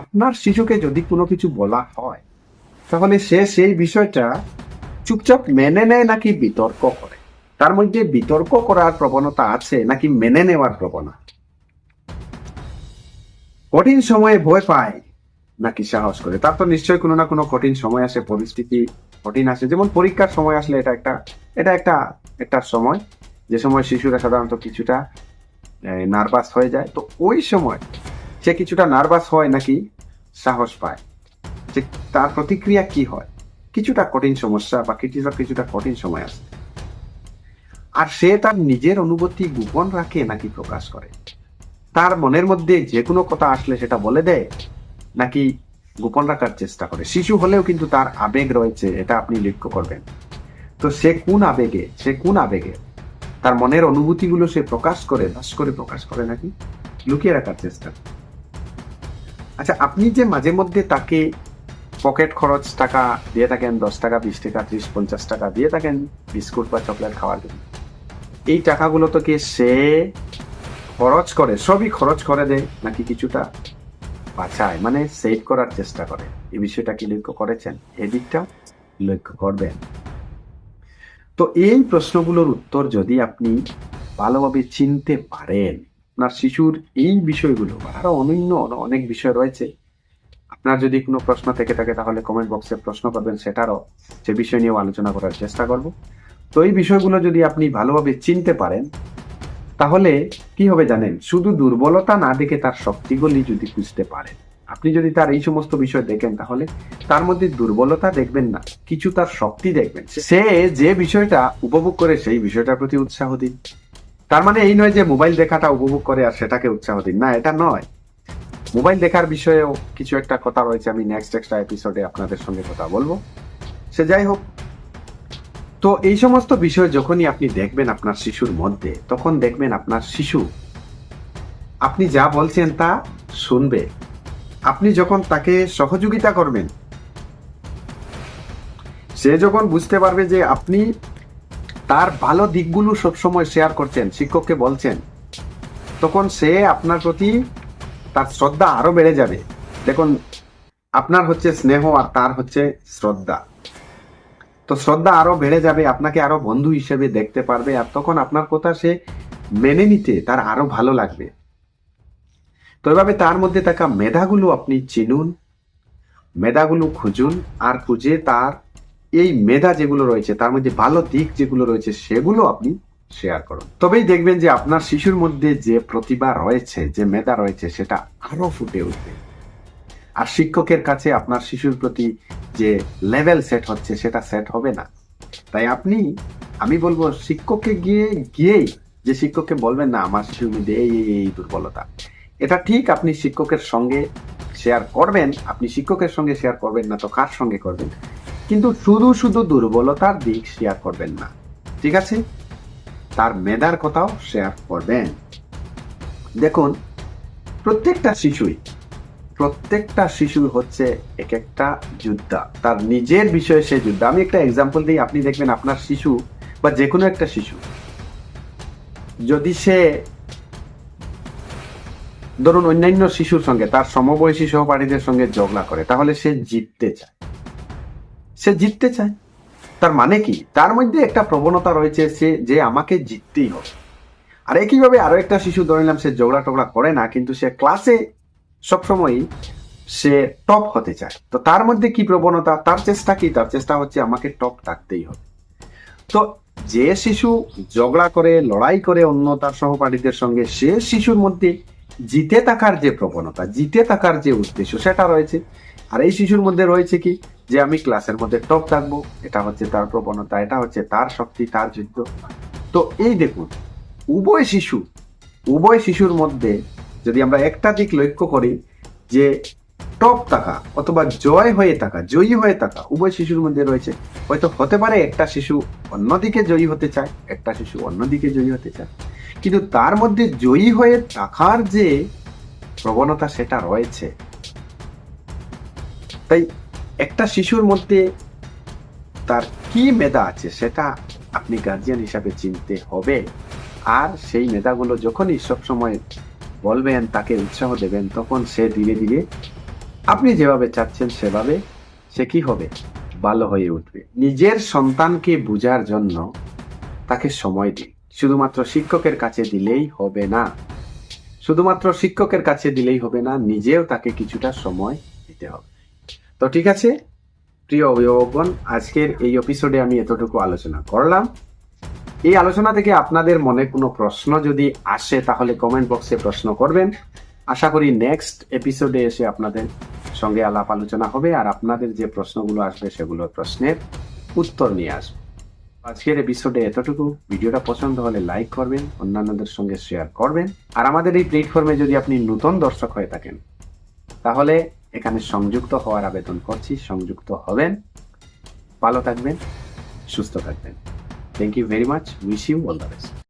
আপনার শিশুকে যদি কোনো কিছু বলা হয়, তাহলে সে সেই বিষয়টা চুপচাপ মেনে নেয় নাকি বিতর্ক করে? তার মধ্যে বিতর্ক করার প্রবণতা আছে নাকি মেনে নেওয়ার প্রবণতা? কঠিন সময়ে ভয় পায় নাকি সাহস করে? তার তো নিশ্চয়ই কোনো না কোনো কঠিন সময় আসে, পরিস্থিতি কঠিন আসে। যেমন পরীক্ষার সময় আসলে এটা একটা এটা একটা একটা সময়। যে সময় শিশুরা সাধারণত কিছুটা নার্ভাস হয়ে যায়। তো ওই সময় সে কিছুটা নার্ভাস হয় নাকি সাহস পায়, যে তার প্রতিক্রিয়া কি হয়, কিছুটা কঠিন সমস্যা বা কিছুটা কিছুটা কঠিন সময় আসে আর সে তার নিজের অনুভূতি গোপন রাখে নাকি প্রকাশ করে। তার মনের মধ্যে যে কোনো কথা আসলে সেটা বলে দেয় নাকি গোপন রাখার চেষ্টা করে। শিশু হলেও কিন্তু তার আবেগ রয়েছে, এটা আপনি লক্ষ্য করবেন। তো সে কোন আবেগে, সে কোন আবেগে তার মনের অনুভূতিগুলো সে প্রকাশ করে দাস করে প্রকাশ করে নাকি? লুকিয়ে রাখার চেষ্টা করে? আচ্ছা আপনি যে মাঝে মধ্যে তাকে পকেট খরচ টাকা দিয়ে থাকেন, দশ টাকা, বিশ টাকা, ত্রিশ, পঞ্চাশ টাকা দিয়ে থাকেন, বিস্কুট বা চকলেট খাওয়ার জন্য, এই টাকাগুলো তো কি সে খরচ করে? সবই খরচ করে দেয় নাকি কিছুটা বাঁচায়? মানে সেভ করার চেষ্টা করে। এই বিষয়টা কি লক্ষ্য করেছেন? এদিকটা লক্ষ্য করবেন। তো এই প্রশ্নগুলোর উত্তর যদি আপনি ভালোভাবে চিনতে পারেন আপনার শিশুর এই বিষয়গুলো বা আরও অনন্য অনেক বিষয় রয়েছে। আপনার যদি কোনো প্রশ্ন থেকে থাকে, তাহলে কমেন্ট বক্সে প্রশ্ন করবেন, সেটারও সে বিষয় নিয়েও আলোচনা করার চেষ্টা করব। তো এই বিষয়গুলো যদি আপনি ভালোভাবে চিনতে পারেন, তাহলে কি হবে জানেন? শুধু দুর্বলতা না দেখে তার শক্তিগুলি যদি বুঝতে পারেন। আপনি যদি তার এই সমস্ত বিষয় দেখেন, তাহলে তার মধ্যে দুর্বলতা দেখবেন না, কিছু তার শক্তি দেখবেন। সে যে বিষয়টা উপভোগ করে, সেই বিষয়টার প্রতি উৎসাহ দিন। তার মানে এই নয় যে মোবাইল দেখাটা উপভোগ করে আর সেটাকে উৎসাহ দিন। না, এটা নয়। মোবাইল দেখার বিষয়েও কিছু একটা কথা রয়েছে, আমি নেক্সট এক্সট্রা এপিসোডে আপনাদের সঙ্গে কথা বলব। সে যাই হোক, তো এই সমস্ত বিষয় যখনই আপনি দেখবেন আপনার শিশুর মধ্যে, তখন দেখবেন আপনার শিশু, আপনি যা বলছেন তা শুনবে। আপনি যখন তাকে সহযোগিতা করবেন, সে যখন বুঝতে পারবে যে আপনি তার ভালো দিকগুলো সবসময় শেয়ার করছেন, শিক্ষককে বলছেন। তখন সে আপনার প্রতি তার শ্রদ্ধা আরও বেড়ে যাবে। দেখুন, আপনার হচ্ছে স্নেহ আর তার হচ্ছে শ্রদ্ধা। তো শ্রদ্ধা আরও বেড়ে যাবে, আপনাকে আরও বন্ধু হিসেবে দেখতে পারবে আর তখন আপনার কথা সে মেনে নিতে তার আরও ভালো লাগবে। তো এভাবে তার মধ্যে থাকা মেধাগুলো আপনি চিনুন, মেধাগুলো খুঁজুন আর খুঁজে তার এই মেধা যেগুলো রয়েছে, তার মধ্যে ভালো দিক যেগুলো রয়েছে, সেগুলো আপনি শেয়ার করুন। তবেই দেখবেন যে আপনার শিশুর মধ্যে যে প্রতিভা রয়েছে, যে মেধা রয়েছে, সেটা আরও ফুটে উঠবে। আর শিক্ষকের কাছে আপনার শিশুর প্রতি যে লেভেল সেট হচ্ছে, সেটা সেট হবে না। তাই আপনি, আমি বলব শিক্ষককে গিয়ে, গিয়েই যে শিক্ষককে বলবেন, না, আমার শিশুর মধ্যে এই এই এই দুর্বলতা। এটা ঠিক আপনি শিক্ষকের সঙ্গে শেয়ার করবেন, আপনি শিক্ষকের সঙ্গে শেয়ার করবেন না তো কার সঙ্গে করবেন? কিন্তু শুধু শুধু দুর্বলতার দিক শেয়ার করবেন না, ঠিক আছে? তার মেধার কথাও শেয়ার করবেন। দেখুন, প্রত্যেকটা শিশুই, প্রত্যেকটা শিশু হচ্ছে এক একটা যোদ্ধা। তার নিজের বিষয়ে সে যোদ্ধা। আমি একটা এক্সাম্পল দিই, আপনি দেখবেন আপনার শিশু বা যে কোনো একটা শিশু, যদি সে ধরুন অন্যান্য শিশুর সঙ্গে, তার সমবয়সী সহপাঠীদের সঙ্গে ঝগড়া করে, তাহলে সে জিততে চায়। সে জিততে চায়। তার মানে কি? তার মধ্যে একটা প্রবণতা রয়েছে সে, যে আমাকে জিততেই হবে। আর একইভাবে আরও একটা শিশু ধরে নিলাম, সে ঝগড়া টগড়া করে না, কিন্তু সে ক্লাসে সবসময়ই সে টপ হতে চায়। তো তার মধ্যে কি প্রবণতা? তার চেষ্টা কি? তার চেষ্টা হচ্ছে আমাকে টপ থাকতেই হবে। তো যে শিশু ঝগড়া করে, লড়াই করে অন্য তার সহপাঠীদের সঙ্গে, সে শিশুর মধ্যে জিতে থাকার যে প্রবণতা, জিতে থাকার যে উদ্দেশ্য, সেটা রয়েছে। আর এই শিশুর মধ্যে রয়েছে কি? যে আমি ক্লাসের মধ্যে টপ থাকব, এটা হচ্ছে তার প্রবণতা, এটা হচ্ছে তার শক্তি, তার যুদ্ধ। তো এই দেখুন, উভয় শিশু, উভয় শিশুর মধ্যে যদি আমরা একটা দিক লক্ষ্য করি যে টপ থাকা অথবা জয় হয়ে থাকা, জয়ী হয়ে থাকা উভয় শিশুর মধ্যে রয়েছে, হয়তো হতে পারে একটা শিশু অন্যদিকে জয়ী হতে চায়, একটা শিশু অন্যদিকে জয়ী হতে চায়। কিন্তু তার মধ্যে জয়ী হয়ে থাকার যে প্রবণতা সেটা রয়েছে। তাই একটা শিশুর মধ্যে তার কি মেধা আছে সেটা আপনি গার্জিয়ান হিসাবে চিনতে হবে। আর সেই মেধাগুলো যখনই সবসময় বলবেন, তাকে উৎসাহ দেবেন, তখন সে ধীরে ধীরে আপনি যেভাবে চাচ্ছেন সেভাবে সে কি হবে? ভালো হয়ে উঠবে। নিজের সন্তানকে বোঝার জন্য তাকে সময় দিন। শুধুমাত্র শিক্ষকের কাছে দিলেই হবে না। শুধুমাত্র শিক্ষকের কাছে দিলেই হবে না, নিজেও তাকে কিছুটা সময় দিতে হবে। তো ঠিক আছে, প্রিয় অভিভাবকগণ, আজকের এই এপিসোডে আমি এতটুকু আলোচনা করলাম। এই আলোচনা থেকে আপনাদের মনে কোনো প্রশ্ন যদি আসে, তাহলে কমেন্ট বক্সে প্রশ্ন করবেন। আশা করি নেক্সট এপিসোডে এসে আপনাদের সঙ্গে আলাপ আলোচনা হবে, আর আপনাদের যে প্রশ্নগুলো আসবে সেগুলোর প্রশ্নের উত্তর নিয়ে আসবে। আজকের এপিসোডে এতটুকু। ভিডিওটা পছন্দ হলে লাইক করবেন, অন্যান্যদের সঙ্গে শেয়ার করবেন। আর আমাদের এই প্ল্যাটফর্মে যদি আপনি নতুন দর্শক হয়ে থাকেন, তাহলে এখানে সংযুক্ত হওয়ার আবেদন করছি, সংযুক্ত হবেন, ভালো থাকবেন, সুস্থ থাকবেন। Thank you very much wish you all the best